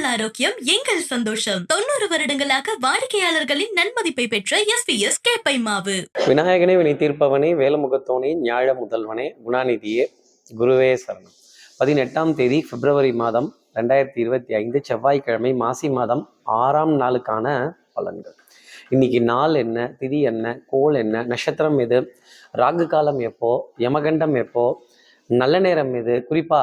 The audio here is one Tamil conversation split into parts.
உங்கள் ஆரோக்கியம் எங்கள் சந்தோஷம். தொண்ணூறு வருடங்களாக வாடிக்கையாளர்களின் நன்மதிப்பை பெற்ற எஸ் பி எஸ் கேப்பை மாவு விநாயகனே வினை தீர்ப்பவனே வேலமுகத்தோனே ஞாழ முதல்வனே குணாநிதியே குருவே சரணம். பதினெட்டாம் தேதி பிப்ரவரி மாதம் ரெண்டாயிரத்தி இருபத்தி ஐந்து செவ்வாய்க்கிழமை மாசி மாதம் ஆறாம் நாளுக்கான பலன்கள். இன்னைக்கு நாள் என்ன திதி என்ன கோல் என்ன நட்சத்திரம் எது ராகு காலம் எப்போ யமகண்டம் எப்போ நல்ல நேரம் எது குறிப்பா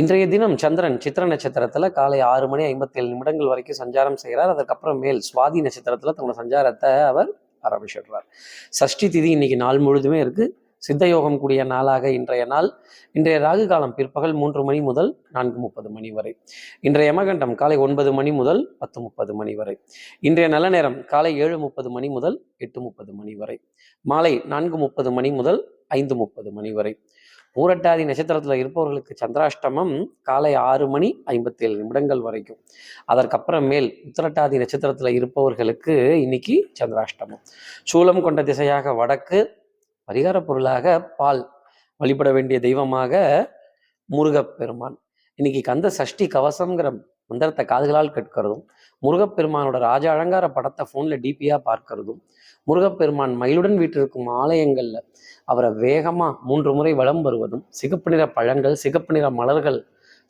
இன்றைய தினம் சந்திரன் சித்திர நட்சத்திரத்துல காலை ஆறு மணி ஐம்பத்தி ஏழு நிமிடங்கள் வரைக்கும் சஞ்சாரம் செய்கிறார். அதுக்கப்புறம் மேல் சுவாதி நட்சத்திரத்துல தன்னோட சஞ்சாரத்தை அவர் ஆரம்பிச்சிடுறார். சஷ்டி திதி இன்னைக்கு நாள் முழுதுமே இருக்கு. சித்த யோகம் கூடிய நாளாக இன்றைய நாள். இன்றைய ராகு காலம் பிற்பகல் மூன்று மணி முதல் நான்கு முப்பது மணி வரை. இன்றைய யமகண்டம் காலை ஒன்பது மணி முதல் பத்து முப்பது மணி வரை. இன்றைய நல்ல நேரம் காலை ஏழு முப்பது மணி முதல் எட்டு முப்பது மணி வரை. மாலை நான்கு முப்பது மணி முதல் ஐந்து முப்பது மணி வரை. பூரட்டாதி நட்சத்திரத்தில் இருப்பவர்களுக்கு சந்திராஷ்டமம் காலை ஆறு மணி ஐம்பத்தேழு நிமிடங்கள் வரைக்கும். அதற்கப்புறமேல் மேல் உத்திரட்டாதி நட்சத்திரத்தில் இருப்பவர்களுக்கு இன்னைக்கு சந்திராஷ்டமம். சூலம் கொண்ட திசையாக வடக்கு பரிகார பொருளாக பால் வழிபட வேண்டிய தெய்வமாக முருகப்பெருமான். இன்னைக்கு கந்த சஷ்டி கவசம்ங்கிற மந்திரத்தை காதுகளால் கேட்கிறதும் முருகப்பெருமானோட ராஜ அலங்கார படத்தை ஃபோனில் டிபியாக பார்க்கறதும் முருகப்பெருமான் மயிலுடன் வீட்டிற்கும் ஆலயங்களில் அவரை வேகமாக மூன்று முறை வலம் வருவதும் சிகப்பு நிற பழங்கள் சிகப்பு நிற மலர்கள்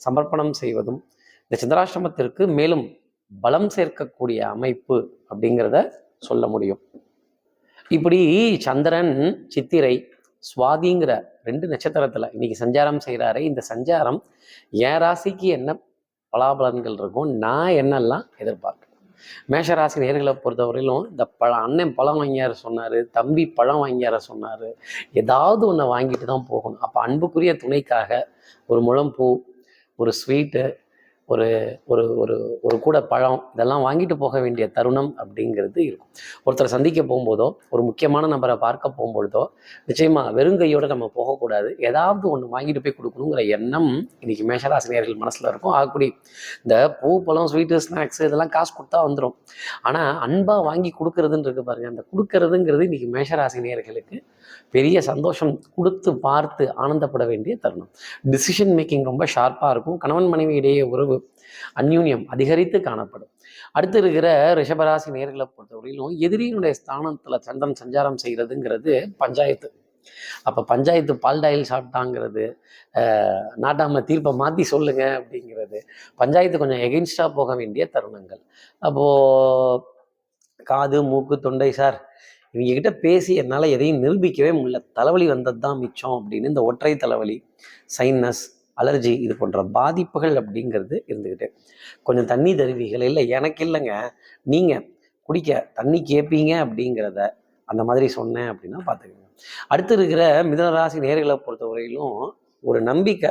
சமர்ப்பணம் செய்வதும் இந்த சந்திராசிரமத்திற்கு மேலும் பலம் சேர்க்கக்கூடிய அமைப்பு அப்படிங்கிறத சொல்ல முடியும். இப்படி சந்திரன் சித்திரை சுவாதிங்கிற ரெண்டு நட்சத்திரத்தில் இன்னைக்கு சஞ்சாரம் செய்கிறாரு இந்த சஞ்சாரம் என் ராசிக்கு என்ன பலாபலன்கள் இருக்கும். நான் என்னெல்லாம் எதிர்பார்க்கிறேன்? மேஷராசி நேர்களை பொறுத்தவரையிலும் இந்த பழ அண்ணன் பழம் வாங்கியார சொன்னார் தம்பி பழம் வாங்கியார சொன்னார் ஏதாவது ஒன்றை வாங்கிட்டு தான் போகணும். அப்போ அன்புக்குரிய துணைக்காக ஒரு முழம்பூ ஒரு ஸ்வீட்டு ஒரு ஒரு ஒரு ஒரு கூட பழம் இதெல்லாம் வாங்கிட்டு போக வேண்டிய தருணம் அப்படிங்கிறது இருக்கும். ஒருத்தரை சந்திக்க போகும்போதோ ஒரு முக்கியமான நபரை பார்க்க போகும்பொழுதோ நிச்சயமாக வெறுங்கையோடு நம்ம போகக்கூடாது. ஏதாவது ஒன்று வாங்கிட்டு போய் கொடுக்கணுங்கிற எண்ணம் இன்றைக்கி மேஷராசினியர்கள் மனசில் இருக்கும். ஆகக்கூடிய இந்த பூ பழம் ஸ்வீட்டு ஸ்நாக்ஸ் இதெல்லாம் காசு கொடுத்தா வந்துடும் ஆனால் அன்பாக வாங்கி கொடுக்கறதுன்னு இருக்கு பாருங்க. அந்த கொடுக்கறதுங்கிறது இன்றைக்கி மேஷராசினியர்களுக்கு பெரிய சந்தோஷம் கொடுத்து பார்த்து ஆனந்தப்பட வேண்டிய தருணம். டிசிஷன் மேக்கிங் ரொம்ப ஷார்ப்பாக இருக்கும். கணவன் மனைவி இடையே உறவு அந்யூன்யம் அதிகரித்து காணப்படும். அடுத்து இருக்கிற ரிஷபராசி நேர்களை பொறுத்தவரையிலும் எதிரியினுடைய ஸ்தானத்துல சந்திரன் சஞ்சாரம் செய்கிறதுங்கிறது பஞ்சாயத்து. அப்போ பஞ்சாயத்து பால் டாயில் சாப்பிட்டாங்கிறது ஆஹ், நாட்டாம தீர்ப்பை மாற்றி சொல்லுங்க அப்படிங்கிறது பஞ்சாயத்து கொஞ்சம் எகென்ஸ்டாக போக வேண்டிய தருணங்கள். அப்போது காது மூக்கு தொண்டை சார் இவங்க கிட்ட பேசி என்னால் எதையும் நிரூபிக்கவே முடியல. தலைவலி வந்தது தான் மிச்சம் அப்படின்னு இந்த ஒற்றை தலைவலி சைனஸ் அலர்ஜி இது போன்ற பாதிப்புகள் அப்படிங்கிறது இருந்துக்கிட்டு கொஞ்சம் தண்ணி தருவீகள் இல்லை எனக்கு இல்லைங்க. நீங்கள் குடிக்க தண்ணி கேட்பீங்க அப்படிங்கிறத அந்த மாதிரி சொன்னேன் அப்படின்னா பார்த்துக்கோங்க. அடுத்து இருக்கிற மிதனராசி நேர்களை பொறுத்தவரையிலும் ஒரு நம்பிக்கை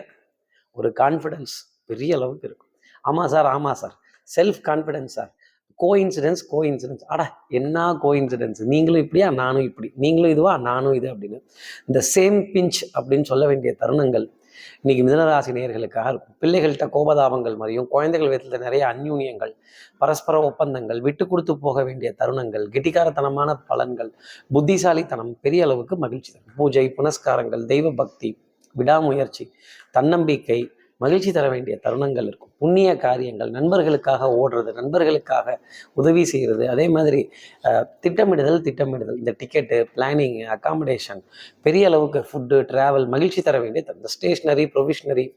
ஒரு கான்ஃபிடென்ஸ் பெரிய அளவுக்கு இருக்கும். ஆமாம் சார் ஆமாம் sir. Self confidence sir. Coincidence coincidence அட என்ன கோ இன்சிடென்ஸ் நீங்களும் இப்படியா? நானும் இப்படி. நீங்களும் இதுவா? நானும் இது அப்படின்னு. இந்த சேம் பிஞ்ச் அப்படின்னு சொல்ல வேண்டிய தருணங்கள் இன்னைக்கு மிதனராசி நேர்களுக்காக இருக்கும். பிள்ளைகள்கிட்ட கோபதாபங்கள் மாதிரியும் குழந்தைகள் விதத்தில் நிறைய அந்யூன்யங்கள் பரஸ்பர ஒப்பந்தங்கள் விட்டு கொடுத்து போக வேண்டிய தருணங்கள் கெட்டிக்காரத்தனமான பலன்கள் புத்திசாலித்தனம் பெரிய அளவுக்கு மகிழ்ச்சி தரும். பூஜை புனஸ்காரங்கள் தெய்வ பக்தி விடாமுயற்சி தன்னம்பிக்கை மகிழ்ச்சி தர வேண்டிய தருணங்கள் இருக்கும். புண்ணிய காரியங்கள் நண்பர்களுக்காக ஓடுறது நண்பர்களுக்காக உதவி செய்கிறது அதே மாதிரி திட்டமிடுதல் திட்டமிடுதல். இந்த டிக்கெட்டு பிளானிங் அக்காமடேஷன் பெரிய அளவுக்கு ஃபுட்டு ட்ராவல் மகிழ்ச்சி தர வேண்டிய இந்த ஸ்டேஷ்னரி ப்ரொவிஷனரி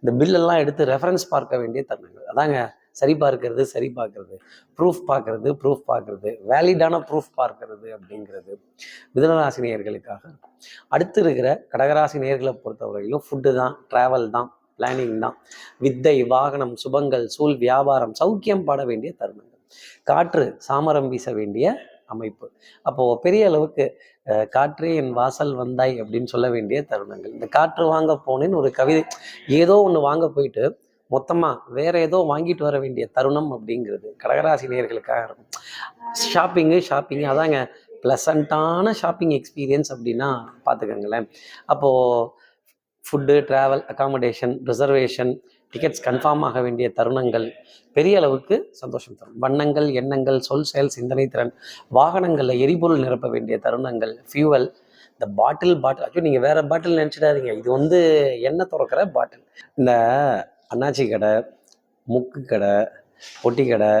இந்த பில்லெல்லாம் எடுத்து ரெஃபரன்ஸ் பார்க்க வேண்டிய தருணங்கள். அதாங்க சரி பார்க்கறது சரி பார்க்கறது. ப்ரூஃப் பார்க்கறது ப்ரூஃப் பார்க்கறது. வேலிடான ப்ரூஃப் பார்க்கறது அப்படிங்கிறது மிதனராசினியர்களுக்காக அடுத்து இருக்கிற கடகராசி நேர்களை பொறுத்தவரையிலும் ஃபுட்டு தான் ட்ராவல் தான். பிளானிங் தான். வித்தை வாகனம் சுபங்கள் சூழ் வியாபாரம் சௌக்கியம் பாட வேண்டிய தருணங்கள். காற்று சாமரம் வீச வேண்டிய அமைப்பு. அப்போது பெரிய அளவுக்கு காற்றே என் வாசல் வந்தாய் அப்படின்னு சொல்ல வேண்டிய தருணங்கள். இந்த காற்று வாங்க போனேன்னு ஒரு கவிதை ஏதோ ஒன்று வாங்க போயிட்டு மொத்தமாக வேற ஏதோ வாங்கிட்டு வர வேண்டிய தருணம் அப்படிங்கிறது கடகராசி நேர்களுக்காக இருக்கும். ஷாப்பிங்கு ஷாப்பிங்கு அதாங்க ப்ளசண்ட்டான ஷாப்பிங் எக்ஸ்பீரியன்ஸ் அப்படின்னா பார்த்துக்கோங்களேன் அப்போது food travel accommodation reservation tickets confirm ஆக வேண்டிய தருணங்கள் பெரிய அளவுக்கு சந்தோஷம் தரும். வண்ணங்கள் எண்ணங்கள் சொல் செயல் சிந்தனை திறன் வாகனங்களில் எரிபொருள் நிரப்ப வேண்டிய தருணங்கள் ஃபியூவல் இந்த பாட்டில் பாட்டில் ஐயோ நீங்கள் வேறு பாட்டில் நினச்சிடாதீங்க. இது வந்து எண்ணெய் திறக்கிற பாட்டில் இந்த அண்ணாச்சி கடை முக்கு கடை பொட்டி கடை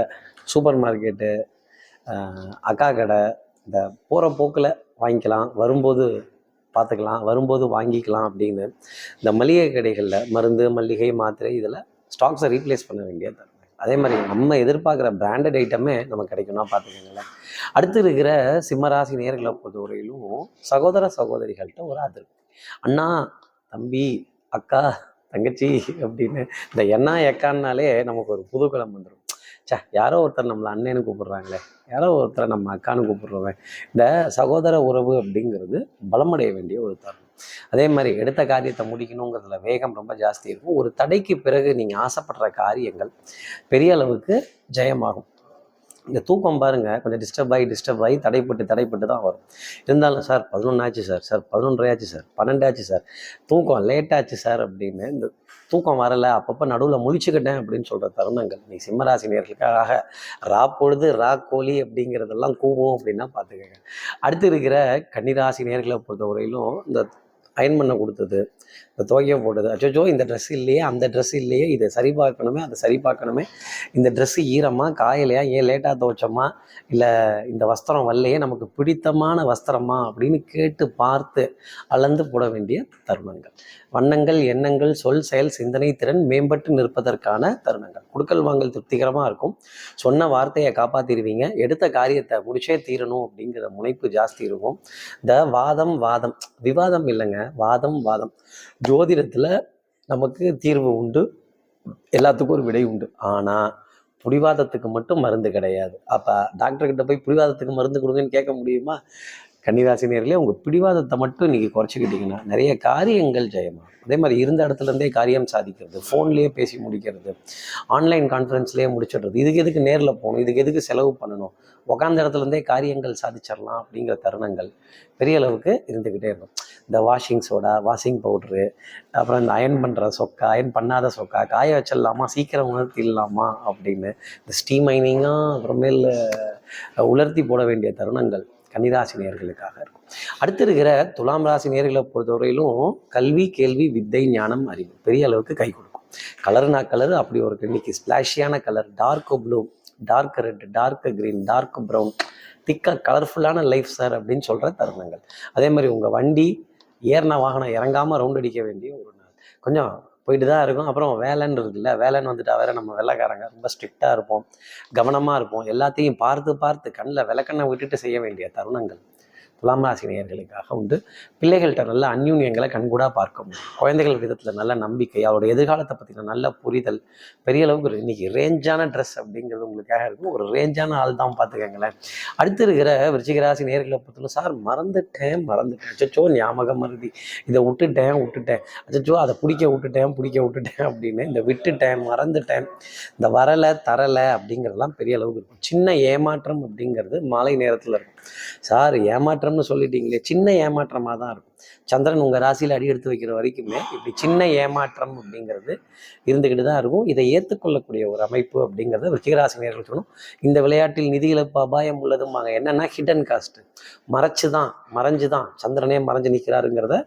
சூப்பர் மார்க்கெட்டு அக்கா கடை இந்த போகிற போக்கில் வாங்கிக்கலாம். வரும்போது பார்த்துக்கலாம் வரும்போது வாங்கிக்கலாம் அப்படின்னு இந்த மளிகை கடைகளில் மருந்து மல்லிகை மாத்திரை இதில் ஸ்டாக்ஸை ரீப்ளேஸ் பண்ண வேண்டியது. அதே மாதிரி நம்ம எதிர்பார்க்குற பிராண்டட் ஐட்டமே நமக்கு கிடைக்கும்னா பார்த்துக்கோங்களேன். அடுத்து இருக்கிற சிம்மராசி நேர்களை பொறுத்தவரையிலும் சகோதர சகோதரிகள்கிட்ட ஒரு அதிருப்தி அண்ணா தம்பி அக்கா தங்கச்சி அப்படின்னு இந்த எண்ணா எக்கான்னாலே நமக்கு ஒரு புதுக்களம் வந்துடும் ச்சே யாரோ ஒருத்தர் நம்மளை அண்ணன்னு கூப்பிடுறாங்களே. யாரோ ஒருத்தரை நம்ம அக்கான்னு கூப்பிடுறோமே. இந்த சகோதர உறவு அப்படிங்கிறது பலமடைய வேண்டிய ஒரு தருணம். அதே மாதிரி எடுத்த காரியத்தை முடிக்கணுங்கிறதுல வேகம் ரொம்ப ஜாஸ்தி இருக்கும். ஒரு தடைக்கு பிறகு நீங்கள் ஆசைப்படுற காரியங்கள் பெரிய அளவுக்கு ஜெயமாகும். இந்த தூக்கம் பாருங்கள் கொஞ்சம் டிஸ்டர்ப் ஆகி டிஸ்டர்ப் ஆகி தடைப்பட்டு தடைப்பட்டு தான் வரும். இருந்தாலும் சார் பதினொன்றாச்சு சார் சார் பதினொன்றையாச்சு சார் பன்னெண்டாச்சு சார் தூக்கம் லேட்டாச்சு சார் அப்படின்னு இந்த தூக்கம் வரலை அப்பப்போ நடுவில் முழிச்சுக்கிட்டேன் அப்படின்னு சொல்கிற தருணங்கள். நீ சிம்மராசி நேர்களுக்காக ரா பொழுது ரா கோழி அப்படிங்கிறதெல்லாம் கூவும் அப்படின்னா பார்த்துக்கங்க. அடுத்து இருக்கிற கன்னிராசி நேர்களை பொறுத்தவரையிலும் இந்த அயன் பண்ண கொடுத்தது. இந்த துவைக்க போட்டது. அச்சோ இந்த ட்ரெஸ் இல்லையே அந்த ட்ரெஸ் இல்லையே இதை சரி பார்க்கணுமே அதை சரி பார்க்கணுமே. இந்த ட்ரெஸ்ஸு ஈரமா காயலையா ஏன் லேட்டாக துவைச்சோமா இல்லை இந்த வஸ்திரம் வரலையே நமக்கு பிடித்தமான வஸ்திரமா அப்படின்னு கேட்டு பார்த்து அளந்து போட வேண்டிய தருணங்கள். வண்ணங்கள் எண்ணங்கள் சொல் செயல் சிந்தனை திறன் மேம்பட்டு நிற்பதற்கான தருணங்கள். குடுக்கல் வாங்கல் திருப்திகரமாக இருக்கும். சொன்ன வார்த்தையை காப்பாற்றிடுவீங்க எடுத்த காரியத்தை முடிச்சே தீரணும் அப்படிங்கிற முனைப்பு ஜாஸ்தி இருக்கும். இந்த வாதம் வாதம். விவாதம் இல்லைங்க. வாதம் வாதம். ஜோதிடத்தில் நமக்கு தீர்வு உண்டு. எல்லாத்துக்கும் ஒரு விடை உண்டு. ஆனால் புடிவாதத்துக்கு மட்டும் மருந்து கிடையாது. அப்போ டாக்டர்கிட்ட போய் புடிவாதத்துக்கு மருந்து கொடுங்கன்னு கேட்க முடியுமா? கன்னிராசி நேர்களே உங்கள் பிடிவாதத்தை மட்டும் நீங்கள் குறைச்சிக்கிட்டிங்கன்னா நிறைய காரியங்கள் ஜெயமாக அதே மாதிரி இருந்த இடத்துலருந்தே காரியம் சாதிக்கிறது ஃபோன்லேயே பேசி முடிக்கிறது ஆன்லைன் கான்ஃபரன்ஸ்லேயே முடிச்சிடுறது இதுக்கு எதுக்கு நேரில் போகணும் இதுக்கு எதுக்கு செலவு பண்ணணும் உட்காந்த இடத்துலருந்தே காரியங்கள் சாதிச்சிடலாம் அப்படிங்கிற தருணங்கள் பெரிய அளவுக்கு இருந்துக்கிட்டே இருக்கும். இந்த வாஷிங் சோடா வாஷிங் பவுட்ரு அப்புறம் இந்த அயன் பண்ணுற சொக்கா அயன் பண்ணாத சொக்கா காய வச்சிடலாமா சீக்கிரம் உணர்த்திடலாமா அப்படின்னு இந்த ஸ்டீம் மைனிங்காக அப்புறமேல் உலர்த்தி போட வேண்டிய தருணங்கள். கன்னிராசி நேர்களுக்காக இருக்கும் அடுத்து இருக்கிற துலாம் ராசி நேர்களை பொறுத்தவரையிலும் கல்வி கேள்வி வித்தை ஞானம் அறிவு பெரிய அளவுக்கு கை கொடுக்கும். கலர்னா கலர் அப்படி ஒரு இன்னைக்கு ஸ்பிளாஷியான colour dark blue dark red dark green dark brown திக்காக கலர்ஃபுல்லான லைஃப் சார் அப்படின்னு சொல்கிற தருணங்கள். அதே மாதிரி உங்கள் வண்டி ஏறின வாகனம் இறங்காமல் ரவுண்ட் அடிக்க வேண்டிய ஒரு நாள். கொஞ்சம் போயிட்டு தான் இருக்கும். அப்புறம் வேலைன்னு இருக்குல்ல வேலைன்னு வந்துட்டா வேற நம்ம வெள்ளைக்காரங்க ரொம்ப ஸ்ட்ரிக்டாக இருப்போம். கவனமாக இருப்போம். எல்லாத்தையும் பார்த்து பார்த்து கண்ணில் விளக்கண்ணை விட்டுட்டு செய்ய வேண்டிய தருணங்கள். துலாம் ராசி நேயர்களுக்காக உண்டு. பிள்ளைகள்கிட்ட நல்ல அந்யூன்யங்களை கண்கூடாக பார்க்க முடியும் குழந்தைகள் விதத்தில் நல்ல நம்பிக்கை அவரோட எதிர்காலத்தை பற்றின நல்ல புரிதல் பெரிய அளவுக்கு ஒரு இன்னைக்கு ரேஞ்சான ட்ரெஸ் அப்படிங்கிறது உங்களுக்காக இருக்கும். ஒரு ரேஞ்சான ஆள் தான் பார்த்துக்கங்களேன். அடுத்து இருக்கிற விருச்சிகராசி நேர்களை பொறுத்தவரை சார் மறந்துட்டேன் மறந்துட்டேன். அச்சோ ஞாபகம் மருதி இதை விட்டுட்டேன் விட்டுட்டேன். அச்சோ அதை பிடிக்க விட்டுட்டேன் பிடிக்க விட்டுட்டேன் அப்படின்னு இந்த விட்டுட்டேன் மறந்துட்டேன் இந்த வரலை தரலை அப்படிங்கிறதெல்லாம் பெரிய அளவுக்கு இருக்கும். சின்ன ஏமாற்றம் அப்படிங்கிறது மாலை நேரத்தில் இருக்கும். சார் ஏமாற்றம் ஏமாற்றம்னு சொல்லிட்டீங்களே சின்ன ஏமாற்றமாக தான் இருக்கும். சந்திரன் உங்கள் ராசியில் அடி எடுத்து வைக்கிற வரைக்குமே இப்படி சின்ன ஏமாற்றம் அப்படிங்கிறது இருந்துக்கிட்டு தான் இருக்கும். இதை ஏற்றுக்கொள்ளக்கூடிய ஒரு அமைப்பு அப்படிங்கிறத விருச்சிகராசி நேர்கள் சொல்லணும். இந்த விளையாட்டில் நிதி இழப்பு அபாயம் உள்ளதுமாங்க என்னென்னா ஹிடன் காஸ்ட் மறைச்சு தான் மறைஞ்சு தான் சந்திரனே மறைஞ்சு நிற்கிறாருங்கிறத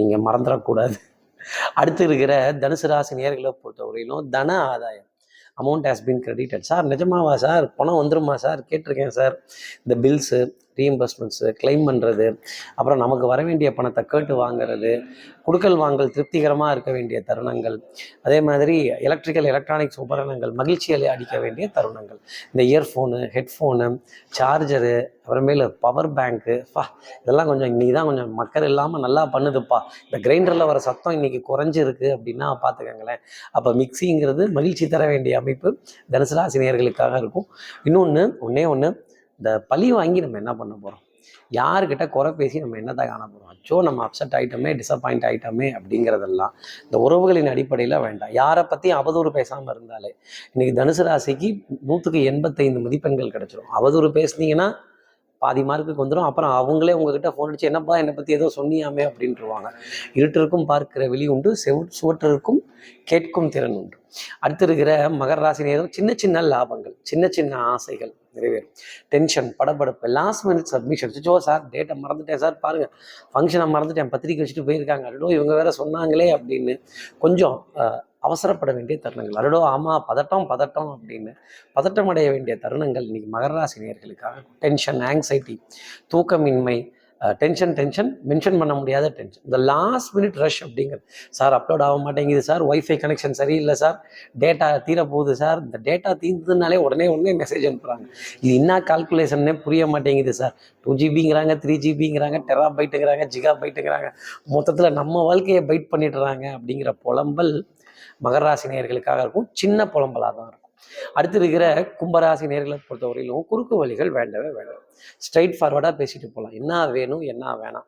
நீங்கள் மறந்துடக்கூடாது. அடுத்து இருக்கிற தனுசு ராசி நேர்களை பொறுத்தவரையிலும் தன ஆதாயம். Amount has been credited sir நிஜமாவா சார்? பணம் வந்துருமா சார்? கேட்டிருக்கேன் சார். இந்த பில்ஸு ரீஎம்பர்ஸ்மெண்ட்ஸு கிளைம் பண்ணுறது அப்புறம் நமக்கு வர வேண்டிய பணத்தை கேட்டு வாங்குறது குடுக்கல் வாங்கல் திருப்திகரமாக இருக்க வேண்டிய தருணங்கள். அதே மாதிரி எலக்ட்ரிக்கல் எலக்ட்ரானிக்ஸ் உபகரணங்கள் மகிழ்ச்சிகளை அடிக்க வேண்டிய தருணங்கள். இந்த இயர்ஃபோனு ஹெட்ஃபோனு சார்ஜரு அப்புறமேலு பவர் பேங்க்கு பா இதெல்லாம் கொஞ்சம் இன்றைக்கி தான் கொஞ்சம் மக்கள் இல்லாமல் நல்லா பண்ணுதுப்பா. இந்த கிரைண்டரில் வர சத்தம் இன்னைக்கு குறைஞ்சிருக்கு அப்படின்னா பார்த்துக்கங்களேன். அப்போ மிக்சிங்கிறது மகிழ்ச்சி தர வேண்டிய அமைப்பு தனுசு ராசினியர்களுக்காக இருக்கும். இன்னொன்று ஒன்றே ஒன்று இந்த பழி வாங்கி நம்ம என்ன பண்ண போகிறோம் யாருக்கிட்ட குறை பேசி நம்ம என்னத்தை காண போகிறோம் அச்சோ நம்ம அப்செட் ஆகிட்டோமே டிசப்பாயிண்ட் ஆகிட்டோமே அப்படிங்கிறதெல்லாம் இந்த உறவுகளின் அடிப்படையில் வேண்டாம். யாரை பற்றியும் அவதூறு பேசாமல் இருந்தாலே இன்றைக்கி தனுசு ராசிக்கு நூற்றுக்கு எண்பத்தைந்து மதிப்பெண்கள் கிடச்சிரும். அவதூறு பேசுனீங்கன்னா பாதி மார்க்குக்கு வந்துடும் அப்புறம் அவங்களே உங்ககிட்ட ஃபோன் அடிச்சு என்னப்பா என்னை பற்றி ஏதோ சொன்னியாமே? அப்படின்ட்டுருவாங்க இருட்டிற்கும் பார்க்கிற வெளி உண்டு செவ் சுவற்றிற்கும் கேட்கும் திறன் உண்டு. அடுத்து இருக்கிற மகர ராசி நேரம் சின்ன சின்ன லாபங்கள் சின்ன சின்ன ஆசைகள் நிறைவேறும். டென்ஷன் படப்படப்பு லாஸ்ட் மினிட் சப்மிஷன் சுச்சோ சார் டேட்டை மறந்துட்டேன் சார் பாருங்கள் ஃபங்க்ஷனை மறந்துட்டேன் பத்திரிக்கை வச்சுட்டு போயிருக்காங்க. அடோ இவங்க வேற சொன்னாங்களே அப்படின்னு கொஞ்சம் அவசரப்பட வேண்டிய தருணங்கள். அடடோ ஆமாம் பதட்டம் பதட்டம் அப்படின்னு பதட்டம் அடைய வேண்டிய தருணங்கள் இன்னைக்கு மகராசி நேர்களுக்காக டென்ஷன் ஆங்ஸைட்டி தூக்கமின்மை டென்ஷன் டென்ஷன் மென்ஷன் பண்ண முடியாத டென்ஷன் இந்த லாஸ்ட் மினிட் ரஷ் அப்படிங்கிறது சார் அப்லோட் ஆக மாட்டேங்குது சார். ஒய்ஃபை கனெக்ஷன் சரியில்லை சார். டேட்டா தீர போகுது சார். இந்த டேட்டா தீர்ந்ததுனாலே உடனே உடனே மெசேஜ் அனுப்புகிறாங்க இது என்ன கால்குலேஷன்னே புரிய மாட்டேங்குது சார். டூ ஜிபிங்கிறாங்க த்ரீ ஜிபிங்கிறாங்க டெரா பைட்டுங்கிறாங்க ஜிகா பைட்டுங்கிறாங்க மொத்தத்தில் நம்ம வாழ்க்கையை பைட் பண்ணிடுறாங்க அப்படிங்கிற புலம்பல் மகராசி நேர்களுக்காக இருக்கும். சின்ன புலம்பலாக தான் இருக்கும். அடுத்து இருக்கிற கும்பராசி நேர்களை பொறுத்தவரையிலும் குறுக்கு வழிகள் வேண்டவே வேண்டாம். ஸ்ட்ரைட் ஃபார்வர்டாக பேசிட்டு போகலாம் என்ன வேணும் என்ன வேணாம்.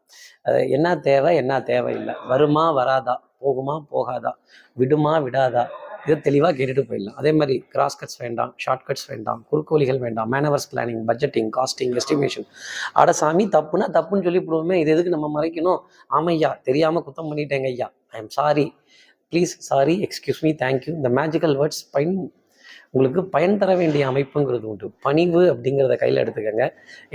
என்ன தேவை என்ன தேவையில்லை. வருமா வராதா? போகுமா போகாதா? விடுமா விடாதா? இதை தெளிவாக கேட்டுட்டு போயிடலாம். அதே மாதிரி கிராஸ் கட்ஸ் வேண்டாம் ஷார்ட் கட்ஸ் வேண்டாம் குறுக்கு வழிகள் வேண்டாம் manoeuvres planning budgeting costing estimation அட சாமி தப்புனா தப்புன்னு சொல்லி போடுவோமே. இது எதுக்கு நம்ம மறைக்கணும்? ஆமையா தெரியாமல் குத்தம் பண்ணிட்டேங்க ஐயா. I am sorry please sorry excuse me thank you இந்த மேஜிக்கல் வேர்ட்ஸ் பயன் உங்களுக்கு பயன் தர வேண்டிய அமைப்புங்கிறது உண்டு. பணிவு அப்படிங்கிறத கையில் எடுத்துக்கோங்க.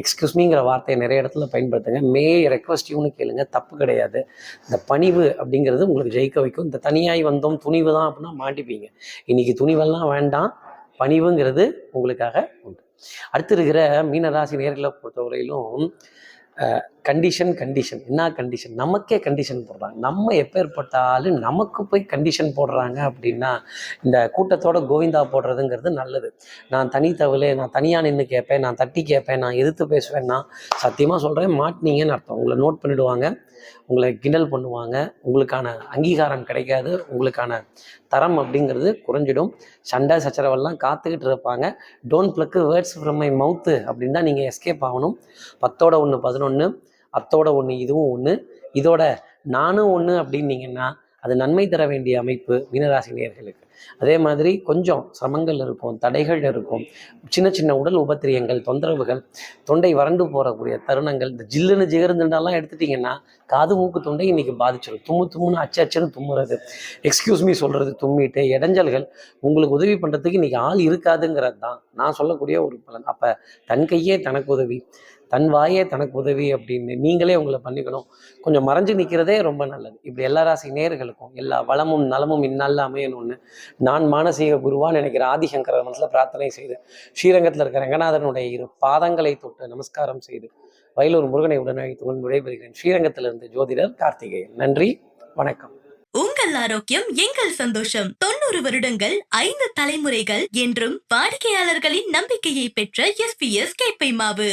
எக்ஸ்கியூஸ்மிங்கிற வார்த்தையை நிறைய இடத்துல பயன்படுத்துங்க. மே ரெக்வஸ்ட் யூன்னு கேளுங்க. தப்பு கிடையாது. இந்த பணிவு அப்படிங்கிறது உங்களுக்கு ஜெயிக்க வைக்கும். இந்த தனியாய் வந்தோம் துணிவு தான் அப்படின்னா மாட்டிப்பீங்க. இன்னைக்கு துணிவெல்லாம் வேண்டாம். பணிவுங்கிறது உங்களுக்காக உண்டு. அடுத்து இருக்கிற மீனராசி நேர்களை பொறுத்தவரையிலும் கண்டிஷன் கண்டிஷன் என்ன கண்டிஷன் நமக்கே கண்டிஷன் போடுறாங்க. நம்ம எப்பேற்பட்டாலும் நமக்கு போய் கண்டிஷன் போடுறாங்க அப்படின்னா இந்த கூட்டத்தோட கோவிந்தா போடுறதுங்கிறது நல்லது. நான் தனி தவிலே நான் தனியாக நின்று கேட்பேன் நான் தட்டி கேட்பேன் நான் எதிர்த்து பேசுவேன்னா சத்தியமாக சொல்கிறேன் மாட்டினீங்கன்னு அர்த்தம். உங்களை நோட் பண்ணிடுவாங்க உங்களை கிண்டல் பண்ணுவாங்க உங்களுக்கான அங்கீகாரம் கிடைக்காது உங்களுக்கான தரம் அப்படிங்கிறது குறைஞ்சிடும். சண்டை சச்சரவெல்லாம் காத்துக்கிட்டு இருப்பாங்க. Don't pluck words from my mouth அப்படின்னு தான் நீங்கள் எஸ்கேப் ஆகணும். பத்தோட ஒன்று பதினொன்று அத்தோட ஒன்று இதுவும் ஒன்று இதோட நானும் ஒன்று அப்படின்னீங்கன்னா அது நன்மை தர வேண்டிய அமைப்பு மீனராசினியர்களுக்கு அதே மாதிரி கொஞ்சம் சிரமங்கள் இருக்கும் தடைகள் இருக்கும். சின்ன சின்ன உடல் உபத்திரியங்கள் தொந்தரவுகள் தொண்டை வறண்டு போகக்கூடிய தருணங்கள் இந்த ஜில்லுன்னு ஜிகர்ந்துலாம் எடுத்துட்டிங்கன்னா காது மூக்கு தொண்டை இன்னைக்கு பாதிச்சிடும் தும்மு தும்முன்னு அச்சு அச்சுன்னு தும்முறது. எக்ஸ்கியூஸ் மீ சொல்கிறது தும்மிட்டு இடைஞ்சல்கள் உங்களுக்கு உதவி பண்ணுறதுக்கு இன்னைக்கு ஆள் இருக்காதுங்கிறது தான் நான் சொல்லக்கூடிய ஒரு பலன். அப்போ தன் கையே தனக்கு உதவி தன் வாயே தனக்கு உதவி அப்படின்னு நீங்களே உங்களை பண்ணிக்கணும். கொஞ்சம் மறைஞ்சு நிற்கிறதே ரொம்ப நல்லது. இப்படி எல்லா ராசி நேர்களுக்கும் எல்லா வளமும் நலமும் இந்நாளில் அமையணும்னு நான் மானசீக குருவா நினைக்கிற ஆதிசங்கர மனசில் பிரார்த்தனை செய்து ஸ்ரீரங்கத்தில் இருக்கிற ரங்கநாதனுடைய இரு பாதங்களை தொட்டு நமஸ்காரம் செய்து வயலூர் முருகனை உடனழைத்து கொண்டு விடைபெறுகிறேன். ஸ்ரீரங்கத்திலிருந்து ஜோதிடர் கார்த்திகேயன். நன்றி வணக்கம். உங்கள் ஆரோக்கியம் எங்கள் சந்தோஷம். தொண்ணூறு வருடங்கள் ஐந்து தலைமுறைகள் என்றும் வாடிக்கையாளர்களின் நம்பிக்கையை பெற்ற எஸ் பி எஸ் கேப்பை மாவு.